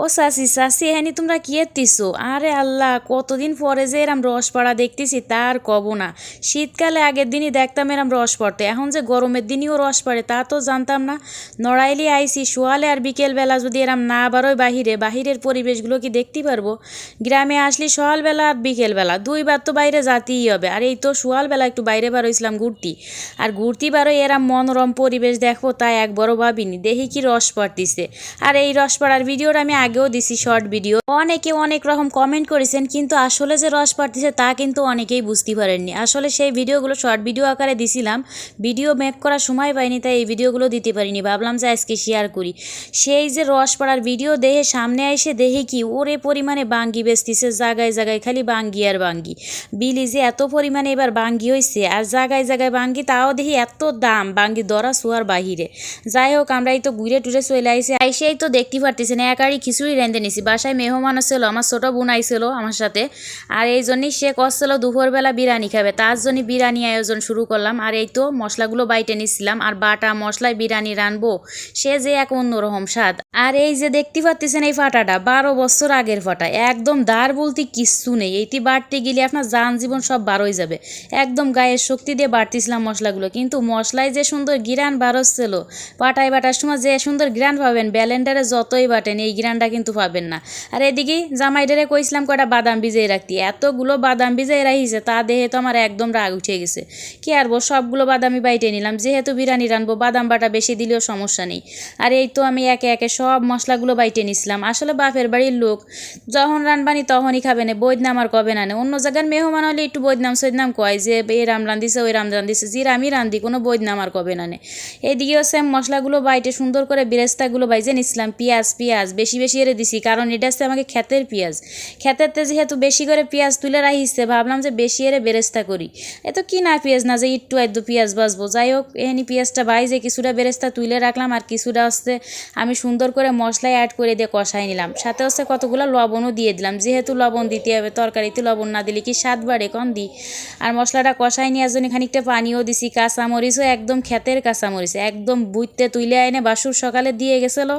ও সাসি সাসি হ্যানি তোমরা কি এত্তিছো আরে আল্লাহ, কতদিন পরে যে এরম রস পড়া দেখতেছি, তার কব না। শীতকালে আগের দিনই দেখতাম এরম রস পড়তে এখন যে গরমের দিনইও রস পড়ে তা তো জানতাম না। নড়াইলি আইসি শোয়ালে আর বিকেলবেলা যদি এরম না বারোয় বাহিরে, বাহিরের পরিবেশগুলো কি দেখতে পারব? গ্রামে আসলি সকালবেলা আর বিকেলবেলা, দুইবার তো বাইরে যাতেই হবে। আর এই তো সকালবেলা একটু বাইরে বারোইছিলাম ঘুরতি। আর ঘুরতি বারোই এরম মনোরম পরিবেশ দেখব তাই একবারও ভাবিনি। দেখি কি রস পড়তিছে আর এই রস পড়ার ভিডিওটা আমি আগেও দিছি শর্ট ভিডিও অনেকে অনেক রকম কমেন্ট করেছেন, কিন্তু আসলে যে রস পড়তেছে তা কিন্তু অনেকেই বুঝতে পারেননি। আসলে সেই ভিডিওগুলো শর্ট ভিডিও আকারে দিছিলাম ভিডিও মেক করার সময় পাইনি, তাই এই ভিডিওগুলো দিতে পারিনি। ভাবলাম যে আজকে শেয়ার করি। সেই যে রস পড়ার ভিডিও দেহে সামনে এসে দেখে কি ওরে পরিমাণে বাঙ্গি বেচতিছে জায়গায় জায়গায় খালি বাঙ্গি আর বাঙ্গি। বিলি যে এত পরিমাণে এবার বাঙ্গি হয়েছে আর জায়গায় জায়গায় বাঙ্গি, তাও দেখি এত দাম, বাঙ্গি দরা শুয়ার বাহিরে। যাই হোক আমরা এই তো ঘুরে টুরে চলে আইসি, আইসেই তো দেখতে পারতেছি না খিচুড়ি রেঁধে নিছি। বাসায় মেহমান ছিল আমার ছোটো বোন আইছিল আমার সাথে। আর এই জন্যই সে করছিল দুপুরবেলা বিরিয়ানি খাবে। তার জন্য বিরিয়ানি আয়োজন শুরু করলাম। আর এই তো মশলাগুলো বাইটে নিচ্ছিলাম আর বাটা মশলায় বিরিয়ানি রানবো সে যে এক অন্যরকম স্বাদ। আর এই যে দেখতে পাচ্ছেন এই ফাটাটা, বারো বছর আগের ফাটা। একদম দাঁড় বলতে কিচ্ছু নেই। এইটি বাড়তে গেলে আপনার যান জীবন সব বারোই যাবে। একদম গায়ের শক্তি দিয়ে বাড়তেছিলাম মশলাগুলো। কিন্তু মশলায় যে সুন্দর গিরান বারোচ্ছিল পাটায় বাটার সময় যে সুন্দর গ্রান পাবেন, ব্যালেন্ডারে যতই বাটেন, এই গ্রানটা কিন্তু পাবেন না। আর এদিকে জামাইডারে কইছিলাম কয়টা বাদাম ভিজিয়ে রাখতি। এতগুলো বাদাম ভিজিয়ে রাখিছে, তা দেহে তো আমার একদম রাগ উঠে গেছে। কি আরবো সবগুলো বাদামি বাইটে নিলাম। যেহেতু বিরিয়ানি রানবো, বাদাম বাটা বেশি দিলেও সমস্যা নেই। আর এই তো আমি একে একে সব মশলাগুলো বাইটে নিছিলাম। আসলে বাপের বাড়ির লোক, যখন রানবানি তখনই খাবে না বৈদনাম আর কবে না অন্য জায়গার মেহমান হলে একটু বৈদনাম সৈদনাম কয় যে এই রাম রান্ধিছে ওই রাম রান্ধিছে যে আমি রান্ধি কোনো বৈদনাম আর কবে না। এইদিকেও সেম মশলাগুলো বাইটে সুন্দর করে বেরেস্তাগুলো বাইজে নিছিলাম। পেঁয়াজ পেঁয়াজ, বেশি বেশি এরে দিছি, কারণ এটা হচ্ছে আমাকে ক্ষেতের পেঁয়াজ। ক্ষেতেরতে যেহেতু বেশি করে পেঁয়াজ তুলে রাখিছে ভাবলাম যে বেশি এরে বেরেস্তা করি। এ তো কি না পেঁয়াজ, না যে একটু একটু পেঁয়াজ বাজবো যাই হোক এখানে পেঁয়াজটা বাইজে কিছুটা বেরেস্তা তুলে রাখলাম, আর কিছুটা হচ্ছে আমি সুন্দর করে মশলায় অ্যাড করে দিয়ে কষাই নিলাম। সাথে হচ্ছে কতগুলো লবণও দিয়ে দিলাম। যেহেতু লবণ দিতে হবে, তরকারিতে লবণ না দিলে কি স্বাদ বাড়ে কম দিই আর মশলাটা কষাই নেওয়ার জন্য খানিকটা পানিও দিছি, কাঁচামরিচও একদম ক্ষেতের কাঁচামরিচ, একদম বুইতে তুলে এনে বাসুর সকালে দিয়ে গেছিল।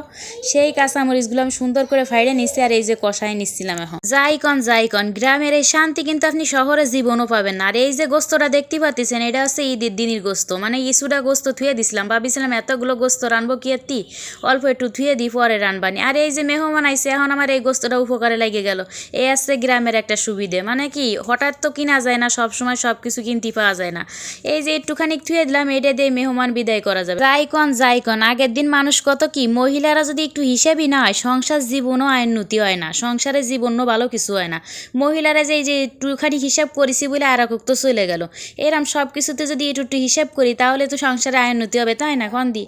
সেই কাঁচামরিচগুলো আমি সুন্দর করে ফাইড়ে নিচ্ছি আর এই যে কষাই নিচ্ছিলাম এখন। যাই কন যাই কন, গ্রামের এই শান্তি কিন্তু আপনি শহরে জীবনও পাবেন আর এই যে গোস্তটা দেখতে পাচ্ছেন, এটা হচ্ছে ঈদের দিনের গোস্ত। মানে ইসুটা গোস্ত থুয়ে দিছিলাম, ভাবিছিলাম এতগুলো গোস্ত রানবো কি এত্তি অল্প একটু থুয়ে দিই, পরে রানবানি। আর এই যে মেহমান আইসে এখন আমার এই গোস্তটা উপকারে লেগে গেল। এই আসছে গ্রামের একটা সুবিধে মানে কি, হঠাৎ তো কিনা যায় না সব সময় সব কিছু কিনতে পাওয়া যায় না। এই যে একটুখানি থুয়ে দিলাম, এটা দিয়ে মেহমান বিদায় করা যাবে। যাই কন যাই কন, আগের দিন মানুষ কত কি, মহিলারা যদি একটু হিসেবই না হয় জীবনও আইনতি হয় না, সংসারে জীবনও ভালো কিছু হয় না। মহিলারা যে এই যে একটুখানি হিসাব করেছি বলে আর তো চলে গেল। এরম সব কিছুতে যদি একটু হিসাব করি, তাহলে তো সংসারে আইনতি হবে, তাই না কন দি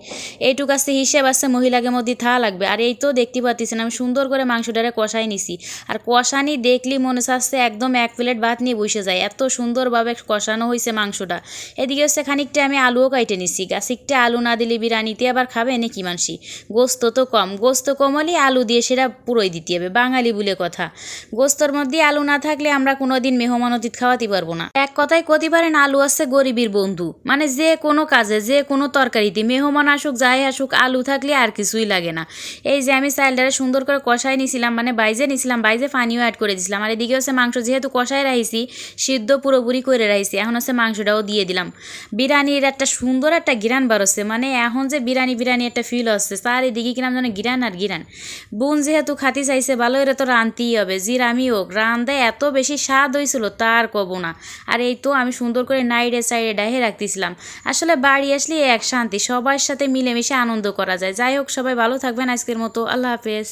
এইটুকু আসতে হিসেব আসছে মহিলাকে মধ্যে থা লাগবে। আর এই তো দেখতে পাচ্ছেন আমি সুন্দর করে মাংসটারে কষাই নিছি। আর কষানি দেখলি মনে চাচ্ছে একদম এক প্লেট ভাত নিয়ে বসে যায়। এত সুন্দরভাবে কষানো হয়েছে মাংসটা। এদিকে হচ্ছে খানিকটা আমি আলুও কাইটে নিছি। গাছিকটা আলু না দিলে বিরিয়ানিতে আবার খাবে নাকি মানসি? গোস্ত তো কম। গোস্ত কম হলে আলু দিয়ে সেটা পুরোই দিতে হবে। বাঙালি বলে কথা। গোস্তর মধ্যে আলু না থাকলে আমরা কোনোদিন মেহমান অতীত খাওয়াতে পারব না। এক কথায় কতি পারেন, আলু আছে গরিবের বন্ধু। মানে যে কোনো কাজে, যে কোনো তরকারিতে মেহমান আসুক, যাই আসুক, আলু থাকলে আর কিছুই লাগে না। এই যে আমি চাইলটারে সুন্দর করে কষাই নিছিলাম মানে বাইজে নিছিলাম, বাইজে পানিও অ্যাড করে দিছিলাম। আর এদিকে হচ্ছে মাংস যেহেতু কষাই রাখছি সিদ্ধ পুরোপুরি করে রাখছি এখন হচ্ছে মাংসটাও দিয়ে দিলাম। বিরিয়ানির একটা সুন্দর একটা গিরান বারোচ্ছে মানে এখন যে বিরিয়ানি বিরিয়ানি একটা ফিল হচ্ছে তার এদিকে কিনাম যেন গিরান আর গিরান বোন যেহেতু খাতি চাইছে, ভালো এরা তো রানতেই হবে। জির আমি হোক রান্ধে এত বেশি স্বাদ হয়েছিল তার কব না। আর এই তো আমি সুন্দর করে নাইডে সাইডে ডাহে রাখতেছিলাম। আসলে বাড়ি আসলে এক শান্তি, সবার সাথে মিলেমিশে আনন্দ করা যায়। যাই হোক, সবাই ভালো থাকবেন আজকের মতো। আল্লাহ হাফেজ।